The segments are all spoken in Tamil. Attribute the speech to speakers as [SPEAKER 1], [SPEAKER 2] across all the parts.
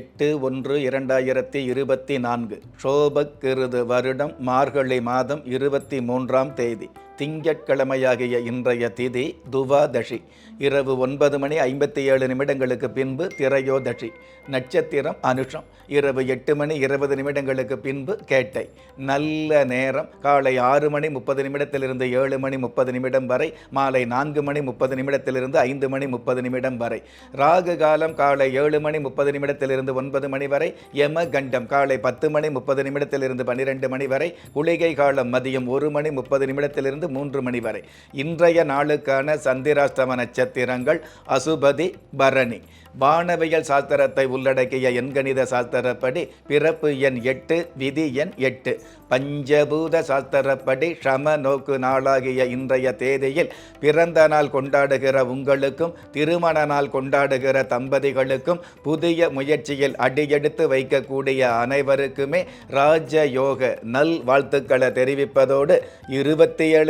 [SPEAKER 1] எட்டு ஒன்று இரண்டாயிரத்தி இருபத்தி நான்கு. ஷோபக் கிருது வருடம் மார்கழி மாதம் இருபத்தி மூன்றாம் தேதி. திங்கட்கிழமையாகிய இன்றைய திதி துவாதஷி இரவு ஒன்பது மணி ஐம்பத்தி ஏழு நிமிடங்களுக்கு பின்பு திரையோதஷி நட்சத்திரம் அனுஷம். இரவு எட்டு மணி இருபது நிமிடங்களுக்கு பின்பு கேட்டை. நல்ல நேரம். காலை ஆறு மணி முப்பது நிமிடத்திலிருந்து ஏழு மணி முப்பது நிமிடம் வரை மாலை நான்கு மணி முப்பது நிமிடத்திலிருந்து ஐந்து மணி முப்பது நிமிடம் வரை. ராகு காலம் காலை ஏழு மணி முப்பது நிமிடத்திலிருந்து ஒன்பது மணி வரை யம கண்டம் காலை பத்து மணி முப்பது நிமிடத்திலிருந்து பன்னிரெண்டு மணி வரை குளிகை காலம் மதியம் ஒரு மணி முப்பது நிமிடத்திலிருந்து மூன்று மணி வரை. இன்றைய நாளுக்கான சந்திராஷ்டம நட்சத்திரங்கள் அசுபதி பரணி. வானவியல் சாஸ்திரத்தை உள்ளடக்கிய எண்கணித சாஸ்திரப்படி பிறப்பு எண் எட்டு விதி எண் எட்டு. பஞ்சபூத சாஸ்திரப்படி ஷம நோக்கு நாளாகிய இன்றைய தேதியில் பிறந்த நாள் கொண்டாடுகிற உங்களுக்கும் திருமண நாள் கொண்டாடுகிற தம்பதிகளுக்கும் புதிய முயற்சியில் அடியெடுத்து வைக்கக்கூடிய அனைவருக்குமே ராஜயோக நல் வாழ்த்துக்களை தெரிவிப்பதோடு இருபத்தி ஏழு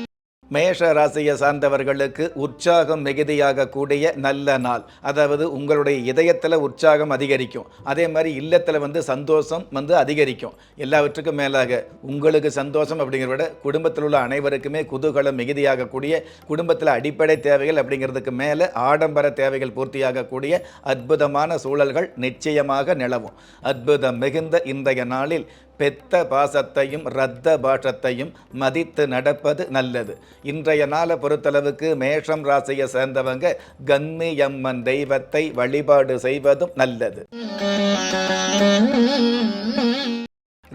[SPEAKER 1] மேஷ ராசியை சார்ந்தவர்களுக்கு உற்சாகம் மிகுதியாக கூடிய நல்ல நாள். அதாவது உங்களுடைய இதயத்தில் உற்சாகம் அதிகரிக்கும். அதே மாதிரி இல்லத்தில் வந்து சந்தோஷம் வந்து அதிகரிக்கும். எல்லாவற்றுக்கும் மேலாக உங்களுக்கு சந்தோஷம் அப்படிங்கிறத விட குடும்பத்தில் உள்ள அனைவருக்குமே குதூகலம் மிகுதியாகக்கூடிய குடும்பத்தில் அடிப்படை தேவைகள் அப்படிங்கிறதுக்கு மேலே ஆடம்பர தேவைகள் பூர்த்தியாகக்கூடிய அற்புதமான சூழல்கள் நிச்சயமாக நிலவும். அற்புதம் மிகுந்த இன்றைய நாளில் பெத்த பாசத்தையும் இரத்த பாஷத்தையும் மதித்து நடப்பது நல்லது. இன்றைய நாளை பொறுத்தளவுக்கு மேஷம் ராசியை சேர்ந்தவங்க கன்னியம்மன் தெய்வத்தை வழிபாடு செய்வதும் நல்லது.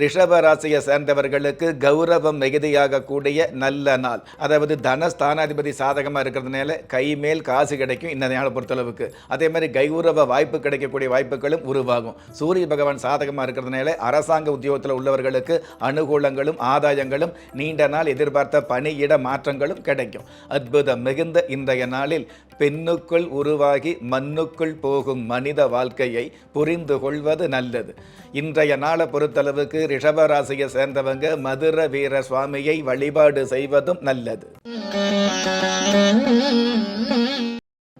[SPEAKER 1] ரிஷப ராசியை சேர்ந்தவர்களுக்கு கௌரவம் மிகுதியாக கூடிய நல்ல நாள். அதாவது தனஸ்தானாதிபதி சாதகமாக இருக்கிறதுனால கை மேல் காசு கிடைக்கும் இந்த நாளை பொறுத்தளவுக்கு. அதே மாதிரி கௌரவ வாய்ப்பு கிடைக்கக்கூடிய வாய்ப்புகளும் உருவாகும். சூரிய பகவான் சாதகமாக இருக்கிறதுனால அரசாங்க உத்தியோகத்தில் உள்ளவர்களுக்கு அனுகூலங்களும் ஆதாயங்களும் நீண்ட நாள் எதிர்பார்த்த பணியிட மாற்றங்களும் கிடைக்கும். அற்புதம் மிகுந்த இன்றைய நாளில் பெண்ணுக்குள் உருவாகி மண்ணுக்குள் போகும் மனித வாழ்க்கையை புரிந்து கொள்வது நல்லது. இன்றைய நாளை பொறுத்தளவுக்கு ரிஷபராசியை சேர்ந்தவங்க மதுர வீர சுவாமியை வழிபாடு செய்வதும் நல்லது.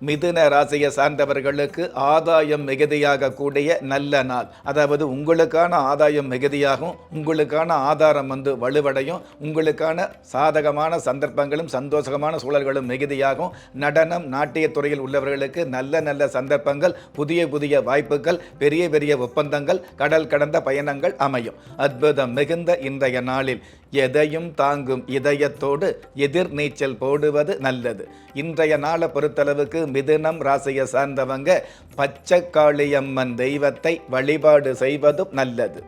[SPEAKER 1] மிதுன ராசியை சார்ந்தவர்களுக்கு ஆதாயம் மிகுதியாக கூடிய நல்ல நாள். அதாவது உங்களுக்கான ஆதாயம் மிகுதியாகும் உங்களுக்கான ஆதாரம் வந்து வலுவடையும் உங்களுக்கான சாதகமான சந்தர்ப்பங்களும் சந்தோஷமான சூழல்களும் மிகுதியாகும். நடனம் நாட்டிய துறையில் உள்ளவர்களுக்கு நல்ல நல்ல சந்தர்ப்பங்கள் புதிய புதிய வாய்ப்புகள் பெரிய பெரிய ஒப்பந்தங்கள் கடல் கடந்த பயணங்கள் அமையும். அற்புதம் மிகுந்த இன்றைய நாளில். எதையும் தாங்கும் இதயத்தோடு எதிர் நீச்சல் போடுவது நல்லது. இன்றைய நாளை பொறுத்தளவுக்கு மிதுனம் ராசியை சார்ந்தவங்க பச்சைக்காளியம்மன் தெய்வத்தை வழிபாடு செய்வதும் நல்லது.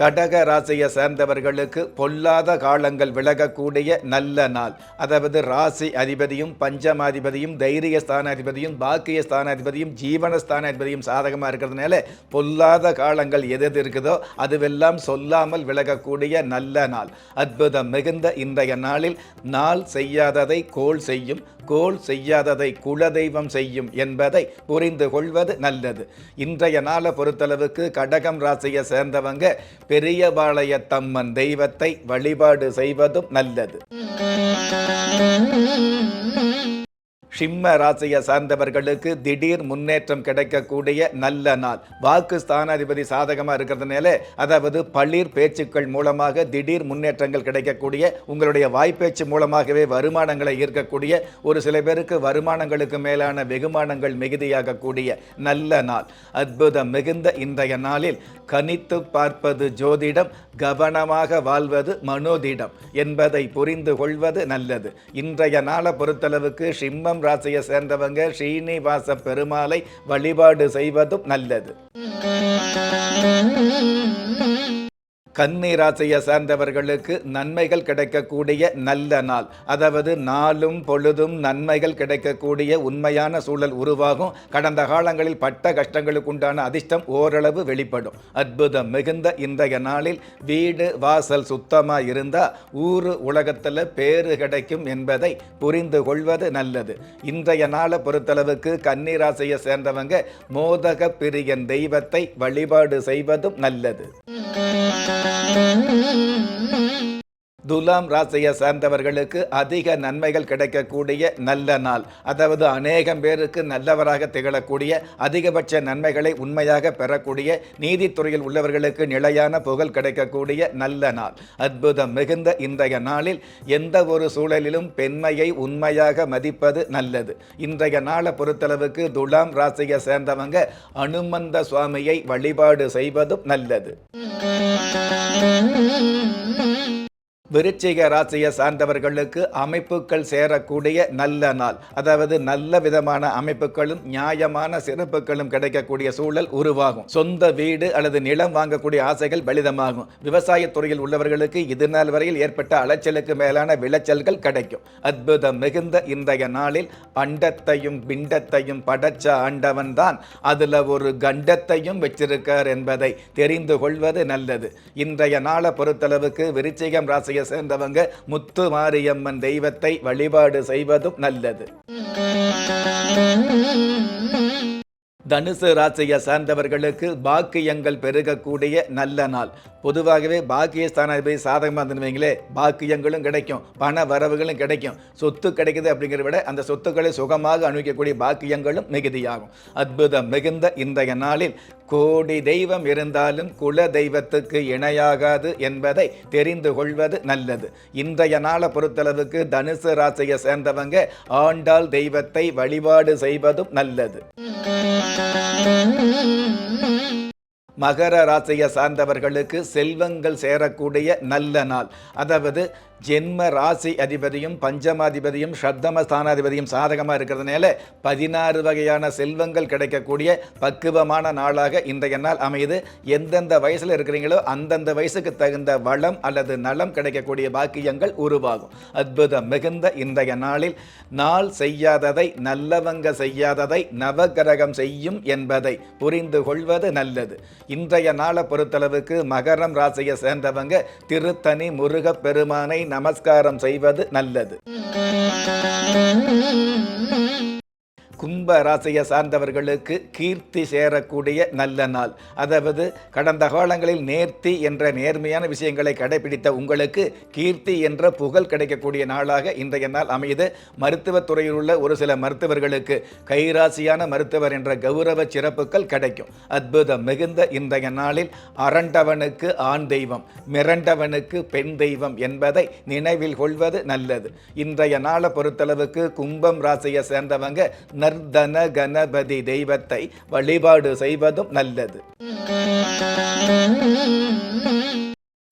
[SPEAKER 1] கடக ராசியை சேர்ந்தவர்களுக்கு பொல்லாத காலங்கள் விலகக்கூடிய நல்ல நாள். அதாவது ராசி அதிபதியும் பஞ்சமாதிபதியும் தைரிய ஸ்தானாதிபதியும் பாக்கிய ஸ்தானாதிபதியும் ஜீவன ஸ்தானாதிபதியும் சாதகமாக இருக்கிறதுனால பொல்லாத காலங்கள் எது எது இருக்குதோ அதுவெல்லாம் சொல்லாமல் விலகக்கூடிய நல்ல நாள். அற்புதம் மிகுந்த இன்றைய நாளில் நாள் செய்யாததை கோல் செய்யும் கோல் செய்யாததை குலதெய்வம் செய்யும் என்பதை புரிந்து கொள்வது நல்லது. இன்றைய நாளை பொறுத்தளவுக்கு கடகம் ராசியை சேர்ந்தவங்க பெரியபாளையத்தம்மன் தெய்வத்தை வழிபாடு செய்வதும் நல்லது. சிம்ம ராசியை சார்ந்தவர்களுக்கு திடீர் முன்னேற்றம் கிடைக்கக்கூடிய நல்ல நாள். வாக்கு ஸ்தானாதிபதி சாதகமாக இருக்கிறதுனால அதாவது பளிர் பேச்சுக்கள் மூலமாக திடீர் முன்னேற்றங்கள் கிடைக்கக்கூடிய உங்களுடைய வாய்ப்பேச்சு மூலமாகவே வருமானங்களை ஈர்க்கக்கூடிய ஒரு சில பேருக்கு வருமானங்களுக்கு மேலான வெகுமானங்கள் மிகுதியாகக்கூடிய நல்ல நாள். அற்புதம் மிகுந்த இன்றைய நாளில் கணித்து பார்ப்பது ஜோதிடம் கவனமாக வாழ்வது மனோதிடம் என்பதை புரிந்து கொள்வது நல்லது. இன்றைய நாளை பொறுத்தளவுக்கு சிம்மம் ராசியை சேர்ந்தவங்க ஸ்ரீனிவாச பெருமாளை வழிபாடு செய்வதும் நல்லது. கன்னி ராசியை சார்ந்தவர்களுக்கு நன்மைகள் கிடைக்கக்கூடிய நல்ல நாள். அதாவது நாளும் பொழுதும் நன்மைகள் கிடைக்கக்கூடிய உண்மையான சூழல் உருவாகும். கடந்த காலங்களில் பட்ட கஷ்டங்களுக்கு உண்டான அதிர்ஷ்டம் ஓரளவு வெளிப்படும். அற்புதம் மிகுந்த இன்றைய நாளில் வீடு வாசல் சுத்தமாக இருந்தால் ஊர் உலகத்தில் பேறு கிடைக்கும் என்பதை புரிந்து கொள்வது நல்லது. இன்றைய நாளை பொறுத்தளவுக்கு கன்னி ராசியை சேர்ந்தவங்க மோதக பிரியன் தெய்வத்தை வழிபாடு செய்வதும் நல்லது. Thank you. துலாம் ராசியை சார்ந்தவர்களுக்கு அதிக நன்மைகள் கிடைக்கக்கூடிய நல்ல நாள். அதாவது அநேகம் பேருக்கு நல்லவராக திகழக்கூடிய அதிகபட்ச நன்மைகளை உண்மையாக பெறக்கூடிய நீதித்துறையில் உள்ளவர்களுக்கு நிலையான புகழ் கிடைக்கக்கூடிய நல்ல நாள். அற்புதம் மிகுந்த இன்றைய நாளில் எந்த ஒரு சூழலிலும் பெண்மையை உண்மையாக மதிப்பது நல்லது. இன்றைய நாளை பொறுத்தளவுக்கு துலாம் ராசியை சேர்ந்தவங்க அனுமந்த சுவாமியை வழிபாடு செய்வதும் நல்லது. விருச்சிக ராசியை சார்ந்தவர்களுக்கு அமைப்புகள் சேரக்கூடிய நல்ல நாள். அதாவது நல்ல விதமான அமைப்புகளும் நியாயமான சிறப்புகளும் கிடைக்கக்கூடிய சூழல் உருவாகும். சொந்த வீடு அல்லது நிலம் வாங்கக்கூடிய ஆசைகள் பலிதமாகும். விவசாயத்துறையில் உள்ளவர்களுக்கு இது நாள் வரையில் ஏற்பட்ட அலைச்சலுக்கு மேலான விளைச்சல்கள் கிடைக்கும். அற்புதம் மிகுந்த இன்றைய நாளில் அண்டத்தையும் பிண்டத்தையும் படைச்ச ஆண்டவன் தான் அதுல ஒரு கண்டத்தையும் வச்சிருக்கார் என்பதை தெரிந்து கொள்வது நல்லது. இன்றைய நாளை பொறுத்தளவுக்கு விருச்சிகம் ராசியை சேர்ந்தவங்க முத்து மாரியம்மன் தெய்வத்தை வழிபாடு செய்வதும் நல்லது. தனுசு ராசியை சார்ந்தவர்களுக்கு பாக்கியங்கள் பெருகக்கூடிய நல்ல நாள். பொதுவாகவே பாக்கியஸ்தான போய் சாதகமாக இருந்துருவீங்களே பாக்கியங்களும் கிடைக்கும் பண வரவுகளும் கிடைக்கும். சொத்து கிடைக்குது அப்படிங்கிறத விட அந்த சொத்துக்களை சுகமாக அனுபவிக்கக்கூடிய பாக்கியங்களும் மிகுதியாகும். அற்புதம் மிகுந்த இன்றைய நாளில் கோடி தெய்வம் இருந்தாலும் குல தெய்வத்துக்கு இணையாகாது என்பதை தெரிந்து கொள்வது நல்லது. இன்றைய நாளை பொறுத்தளவுக்கு தனுசு ராசியை சேர்ந்தவங்க ஆண்டாள் தெய்வத்தை வழிபாடு செய்வதும் நல்லது. மகர ராசியை சார்ந்தவர்களுக்கு செல்வங்கள் சேரக்கூடிய நல்ல நாள். அதாவது ஜென்ம ராசி அதிபதியும் பஞ்சமாதிபதியும் சப்தம ஸ்தானாதிபதியும் சாதகமாக இருக்கிறதுனால பதினாறு வகையான செல்வங்கள் கிடைக்கக்கூடிய பக்குவமான நாளாக இன்றைய நாள் அமையுது. எந்தெந்த வயசில் இருக்கிறீங்களோ அந்தந்த வயசுக்கு தகுந்த வளம் அல்லது நலம் கிடைக்கக்கூடிய பாக்கியங்கள் உருவாகும். அற்புதம் மிகுந்த இன்றைய நாளில் நாள் செய்யாததை நல்லவங்க செய்யாததை நவகிரகம் செய்யும் என்பதை புரிந்து கொள்வது நல்லது. இன்றைய நாளை பொறுத்தளவுக்கு மகரம் ராசியை சேர்ந்தவங்க திருத்தணி முருகப் பெருமானை நமஸ்காரம் செய்வது நல்லது. கும்ப ராசியை சார்ந்தவர்களுக்கு கீர்த்தி சேரக்கூடிய நல்ல நாள். அதாவது கடந்த காலங்களில் நேர்த்தி என்ற நேர்மையான விஷயங்களை கடைபிடித்த உங்களுக்கு கீர்த்தி என்ற புகழ் கிடைக்கக்கூடிய நாளாக இன்றைய நாள் அமையுது. மருத்துவத் துறையில் உள்ள ஒரு சில மருத்துவர்களுக்கு கைராசியான மருத்துவர் என்ற கௌரவ சிறப்புகள் கிடைக்கும். அற்புதம் மிகுந்த இன்றைய நாளில் அரண்டவனுக்கு ஆண் தெய்வம் மிரண்டவனுக்கு பெண் தெய்வம் என்பதை நினைவில் கொள்வது நல்லது. இன்றைய நாளை பொறுத்தளவுக்கு கும்பம் ராசியை சேர்ந்தவங்க நர்தன கணபதி தெய்வத்தை வழிபாடு செய்வதும் நல்லது.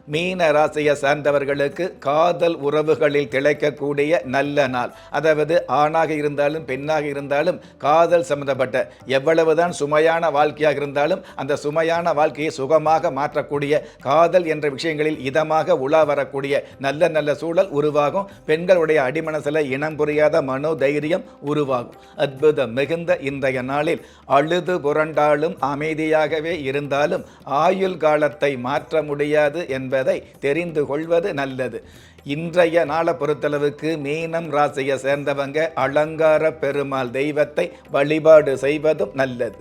[SPEAKER 1] மீன ராசியை சார்ந்தவர்களுக்கு காதல் உறவுகளில் திளைக்கக்கூடிய நல்ல நாள். அதாவது ஆணாக இருந்தாலும் பெண்ணாக இருந்தாலும் காதல் சம்பந்தப்பட்ட எவ்வளவுதான் சுமையான வாழ்க்கையாக இருந்தாலும் அந்த சுமையான வாழ்க்கையை சுகமாக மாற்றக்கூடிய காதல் என்ற விஷயங்களில் இதமாக உலா வரக்கூடிய நல்ல நல்ல சூழல் உருவாகும். பெண்களுடைய அடிமனசில் இனம் புரியாத மனோ தைரியம் உருவாகும். அற்புதம் மிகுந்த இன்றைய நாளில் அழுது புரண்டாலும் அமைதியாகவே இருந்தாலும் ஆயுள் காலத்தை மாற்ற முடியாது என்பதை தெரிந்து கொள்வது நல்லது. இன்றைய நாளை பொறுத்தளவுக்கு மீனம் ராசியை சேர்ந்தவங்க அலங்கார பெருமாள் தெய்வத்தை வழிபாடு செய்வதும் நல்லது.